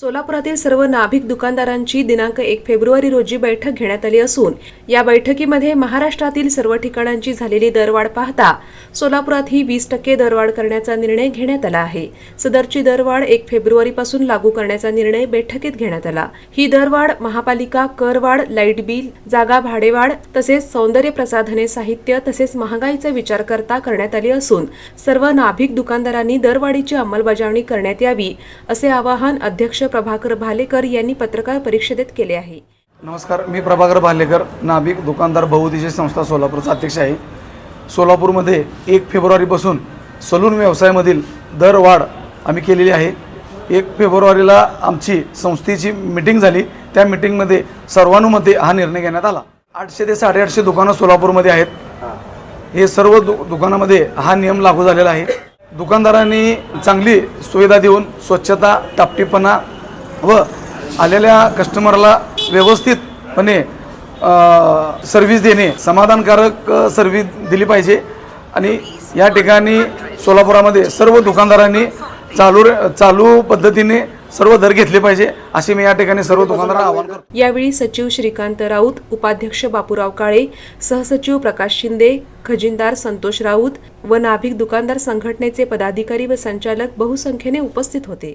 सोलापुरातील सर्व नाभिक दुकानदारांची दिनांक एक फेब्रुवारी रोजी बैठक घेण्यात आली असून या बैठकीमध्ये महाराष्ट्रातील सर्व ठिकाणांची झालेली दरवाढ पाहता सोलापुरात ही वीस टक्के दरवाढ करण्याचा निर्णय घेण्यात आला आहे. सदरची दरवाढ एक फेब्रुवारीपासून लागू करण्याचा निर्णय बैठकीत घेण्यात आला. ही दरवाढ महापालिका करवाढ लाइट बिल जागा भाडेवाढ तसेच सौंदर्य प्रसाधने साहित्य तसेच महागाईचा विचार करता करण्यात आली असून सर्व नाभिक दुकानदारांनी दरवाढीची अंमलबजावणी करण्यात यावी असे आवाहन अध्यक्ष प्रभाकर भालेकर यांनी पत्रकार परिषदेत केले आहे. नमस्कार मी प्रभाकर भालेकर नाभिक दुकानदार बहुउद्देशीय संस्था सोलापूरचा अध्यक्ष आहे. सोलापूरमध्ये एक फेब्रुवारीपासून सलून व्यवसायामधील दरवाढ आम्ही केलेली आहे. एक फेब्रुवारीला आमची संस्थेची मिटिंग झाली. त्या मिटिंगमध्ये सर्वानुमते हा निर्णय घेण्यात आला. आठशे ते साडेआठशे दुकानं सोलापूरमध्ये आहेत. हे सर्व दु दुकानामध्ये हा नियम लागू झालेला आहे. दुकानदारांनी चांगली सुविधा देऊन स्वच्छता टापटीपणा व आलेल्या कस्टमरला व्यवस्थितपणे सर्व्हिस देणे समाधानकारक सर्व्हिस दिली पाहिजे. आणि या ठिकाणी सोलापुरामध्ये सर्व दुकानदारांनी चालू चालू पद्धतीने सर्व दर घेतले पाहिजे असे मी या ठिकाणी सर्व दुकानदारांना आवाहन करतो. यावेळी सचिव श्रीकांत राऊत उपाध्यक्ष बापूराव काळे सहसचिव प्रकाश शिंदे खजिनदार संतोष राऊत व नाभिक दुकानदार संघटनेचे पदाधिकारी व संचालक बहुसंख्येने उपस्थित होते.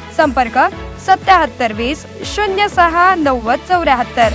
संपर्क सत्याहत्तर वीस शून्य सहा नव्वद चौऱ्याहत्तर.